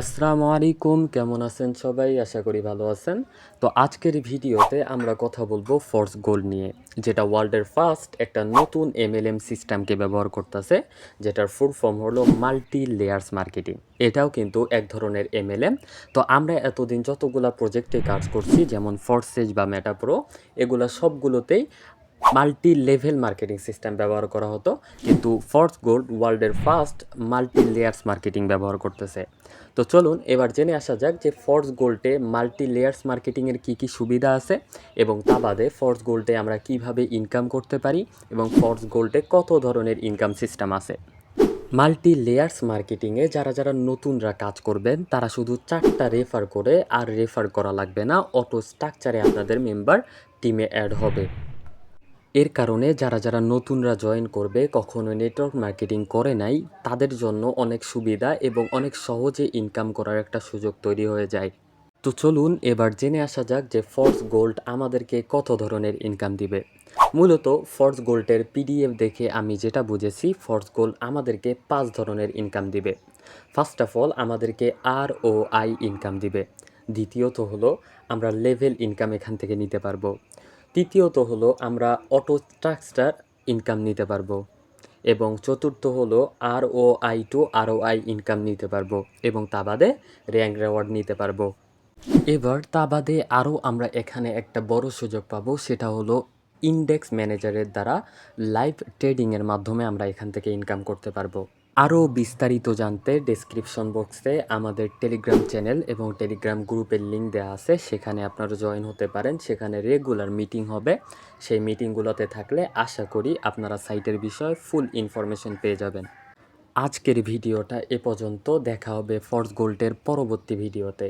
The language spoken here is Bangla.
আসসালামু আলাইকুম, কেমন আছেন সবাই? আশা করি ভালো আছেন। তো আজকের ভিডিওতে আমরা কথা বলব ফোর্স গোল নিয়ে, যেটা ওয়ার্ল্ডের ফার্স্ট একটা নতুন এমএলএম সিস্টেমকে ব্যবহার করতেছে, যেটার ফুল ফর্ম হলো মাল্টি লেয়ার্স মার্কেটিং এটাও কিন্তু এক ধরনের এমএলএম তো আমরা এতদিন যতগুলা প্রজেক্টে কাজ করছি, যেমন ফোর্সেজ বা মেটাপ্রো এগুলো সবগুলোতেই মাল্টি লেভেল মার্কেটিং সিস্টেম ব্যবহার করা হতো, কিন্তু ফোর্স গোল্ড ওয়ার্ল্ডের ফার্স্ট মাল্টি লেয়ার্স মার্কেটিং ব্যবহার করতেছে। তো চলুন এবার জেনে আসা যাক যে ফোর্স গোল্ডে মাল্টি লেয়ার্স মার্কেটিংয়ের কী কী সুবিধা আছে এবং তা বাদে ফোর্স গোল্ডে আমরা কীভাবে ইনকাম করতে পারি এবং ফোর্স গোল্ডে কত ধরনের ইনকাম সিস্টেম আছে। মাল্টি লেয়ার্স মার্কেটিংয়ে যারা যারা নতুনরা কাজ করবেন, তারা শুধু চারটা রেফার করে আর রেফার করা লাগবে না অটো স্ট্রাকচারে আপনাদের মেম্বার টিমে অ্যাড হবে। এর কারণে যারা যারা নতুনরা জয়েন করবে কখনো নেটওয়ার্ক মার্কেটিং করে নাই, তাদের জন্য অনেক সুবিধা এবং অনেক সহজে ইনকাম করার একটা সুযোগ তৈরি হয়ে যায়। তো চলুন এবার জেনে আসা যাক যে ফর্স গোল্ড আমাদেরকে কত ধরনের ইনকাম দিবে। মূলত ফর্স গোল্ডের পিডিএফ দেখে আমি যেটা বুঝেছি ফর্স গোল্ড আমাদেরকে পাঁচ ধরনের ইনকাম দিবে। ফার্স্ট অফ অল আমাদেরকে আর ও আই ইনকাম দিবে। দ্বিতীয়ত হলো, আমরা লেভেল ইনকাম এখান থেকে নিতে পারব। তৃতীয়ত হলো আমরা অটো স্ট্রাকচার ইনকাম নিতে পারব এবং চতুর্থ হলো R O I two R O I income নিতে পারব এবং তা বাদে র্যাঙ্ক রেওয়ার্ড নিতে পারব। এবার তা বাদে আরও আমরা এখানে একটা বড় সুযোগ পাবো, সেটা হলো ইন্ডেক্স ম্যানেজারের দ্বারা লাইভ ট্রেডিংয়ের মাধ্যমে আমরা এখান থেকে ইনকাম করতে পারব। আরও বিস্তারিত জানতে ডেসক্রিপশন বক্সে আমাদের টেলিগ্রাম চ্যানেল এবং টেলিগ্রাম গ্রুপের লিঙ্ক দেওয়া আছে। সেখানে আপনারা জয়েন হতে পারেন। সেখানে রেগুলার মিটিং হবে। সেই মিটিংগুলোতে থাকলে আশা করি আপনারা সাইটের বিষয়ে ফুল ইনফরমেশন পেয়ে যাবেন। আজকের ভিডিওটা এ পর্যন্ত। দেখা হবে ফর্স গোল্ডের পরবর্তী ভিডিওতে।